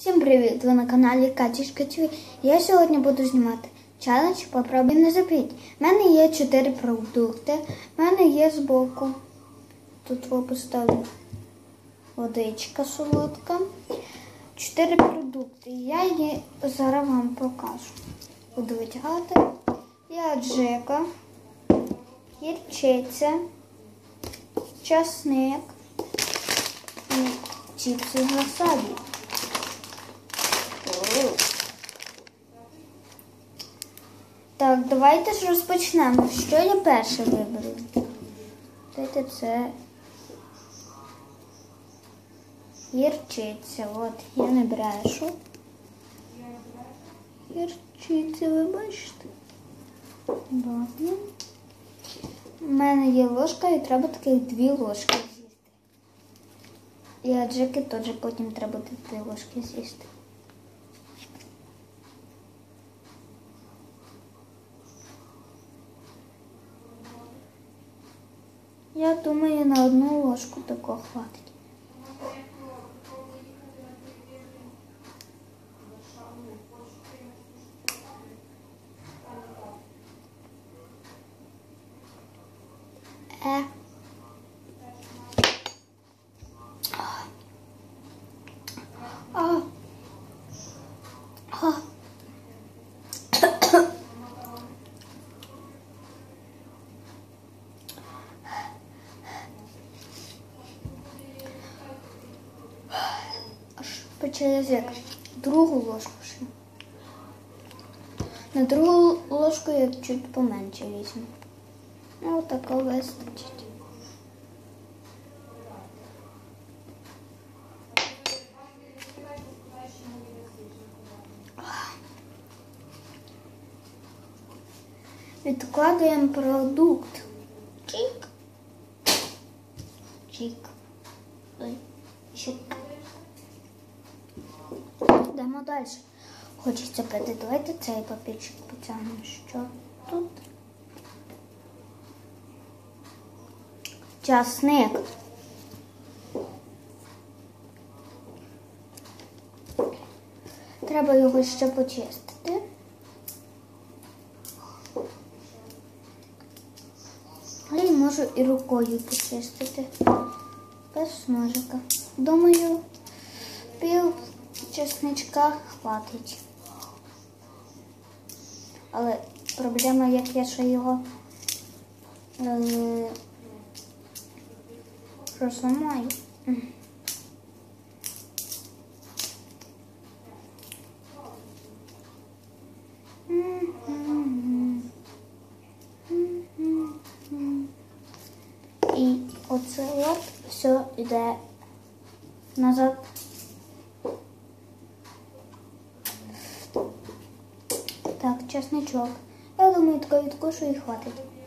Всім привіт! Ви на каналі Катішка ТВ. Я сьогодні буду знімати челендж Попробуй не запіть. У мене є 4 продукти. У мене є збоку. Тут я поставлю водичка солодка. 4 продукти. Я її зараз вам покажу. Буду витягати. Я джека, гірчиця, часник і чіпси гасабі. Так, давайте ж розпочнемо. Що я перше виберу? Дайте це гірчиця. От, я не брешу. Гірчиця, ви бачите? Добре. У мене є ложка і треба таких дві ложки з'їсти. І аджики теж потім треба дві ложки з'їсти. Я думаю, на одну ложку такого хватить. Е. Пече язик. Другу ложку ще. На другу ложку я чуть поменше візьму. Ну, такого вистачить. Відкладуємо продукт. Чик. Чик. Далі. Хочеться пити. Давайте цей папірчик потягнемо. Що тут? Часник. Треба його ще почистити. Але й можу і рукою почистити. Без ножика. Думаю, чесничка хватить. Але проблема, як я ще його е, розламаю. І оце от все йде назад. Так, чесничок. Я думаю, такої відкушу і хватить.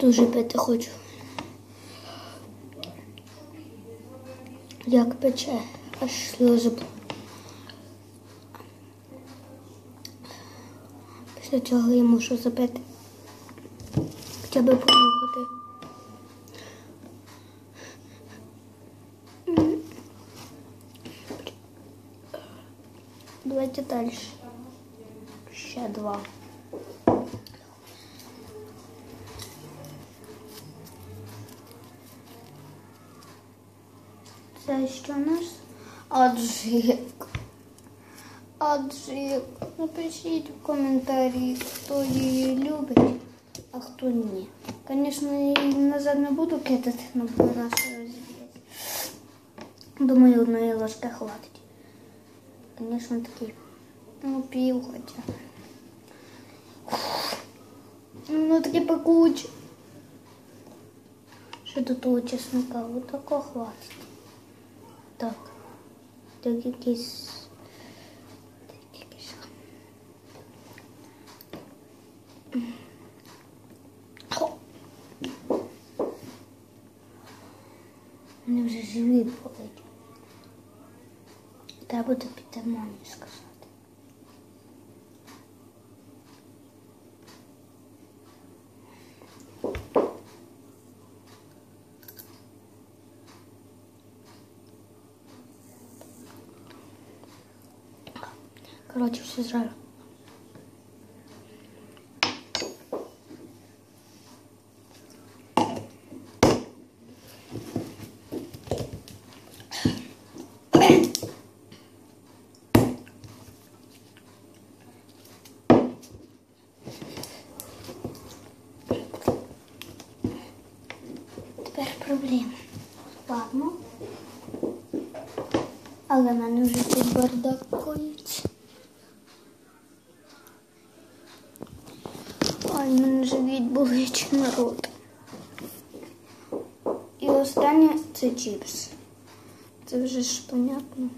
Дуже пити хочу. Як пече, аж сльози. Після цього я мушу запити. Хоча б понюхати. Давайте далі. Ще два. Це що у нас? Аджик. Аджик. Напишіть в коментарі, хто її любить, а хто ні. Звісно, я її назад не буду кидати, але вона ще розіб'ється. Думаю, одної ложки хватить. Звісно, такий. Ну, пів хоча. Ну, таке пекуче. Що до того чесника? Отако хватить. Так. Так. Хо. Мені вже живі болить. Треба буде піти мамі сказати. Все зразу. Тепер. Але в мене вже тут бардак коїться. В мене живіт болить народ. І останнє це чіпс. Це вже ж понятно.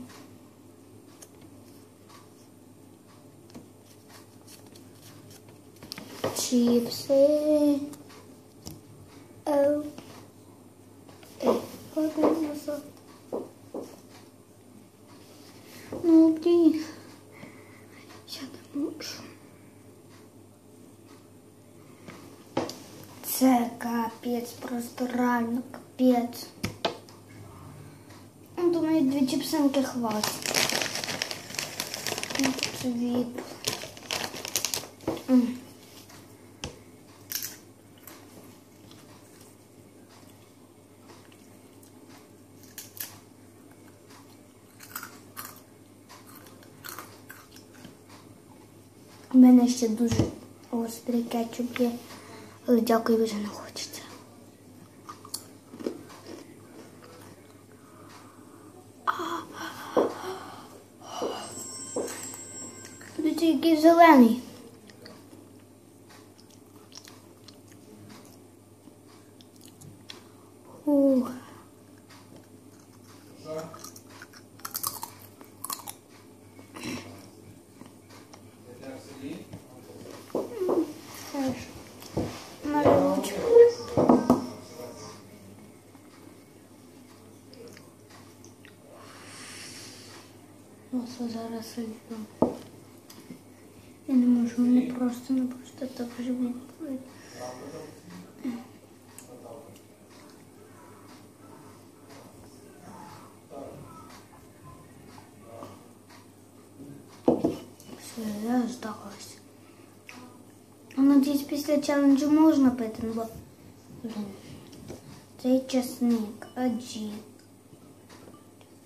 Чіпси. Оу. Ей, ходи назад. Ну, блін. Я не можу. Це капець, просто реально капець. Ну, думаю, дві чіпсинки хватить. Ну, від. У мене ще дуже гострий кетчуп є, але дякую вже не хочеться. Який зелений. Ух. Ручку. Оце зараз сильно. Я не можу, мене просто не просто так живуть. Все, я здалась. Ну, Надіюсь, після челенджу можна пити, ну, бо блін, цей чесник, аджі,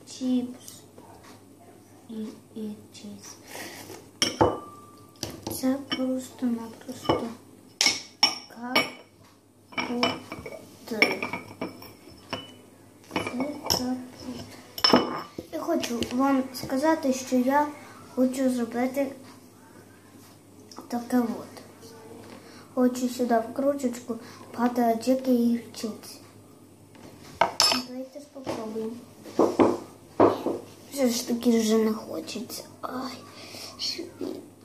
чіпс і, і чіз. Це просто-напросто капут. Я хочу вам сказати, що я хочу зробити таке от. Хочу сюди в кружечку багато джеки і вчитися. Давайте спробуємо. Все ж таки вже не хочеться. Ай, швидко.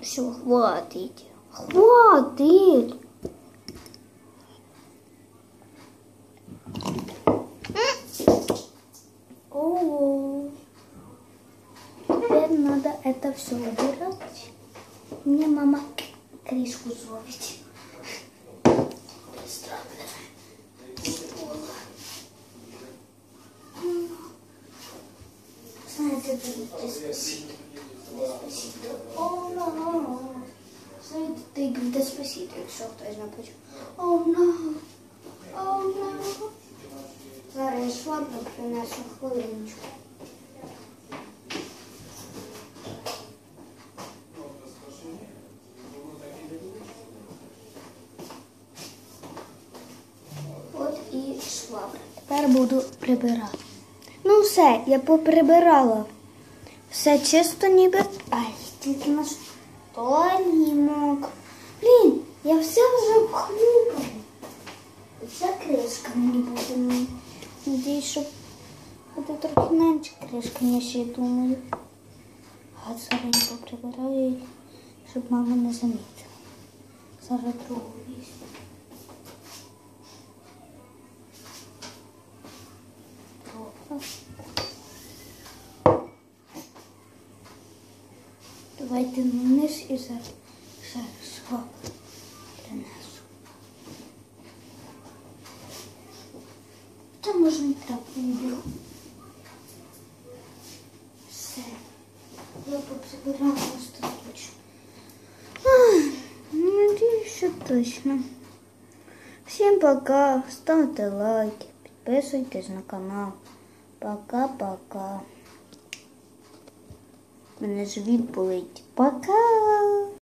Все, хватить. Хватить. О, теперь надо это все убирать. Мне мама кришку зробить. Знаете, это Деспасито. Ти Деспасито, якщо хтось не почув. О, no. О, no. Зараз я швабру принесу хвилиночку. От і швабра. Тепер буду прибирати. Ну все, я поприбирала. Все чисто ніби. Ай, тільки наш столімок. Блін, я все вже обхлюпала. Вся кришка надіюсь, що буде трохи менше кришка, ніж я думаю. А зараз я поприбираю, щоб мама не замітила. Зараз другу візьму. Давайте вниз і зараз Я поприбирала остаточно. Ах, Надіюсь, що точно. Всім пока. Ставте лайки, підписуйтесь на канал. Пока-пока. Мене живіт болить. Пока!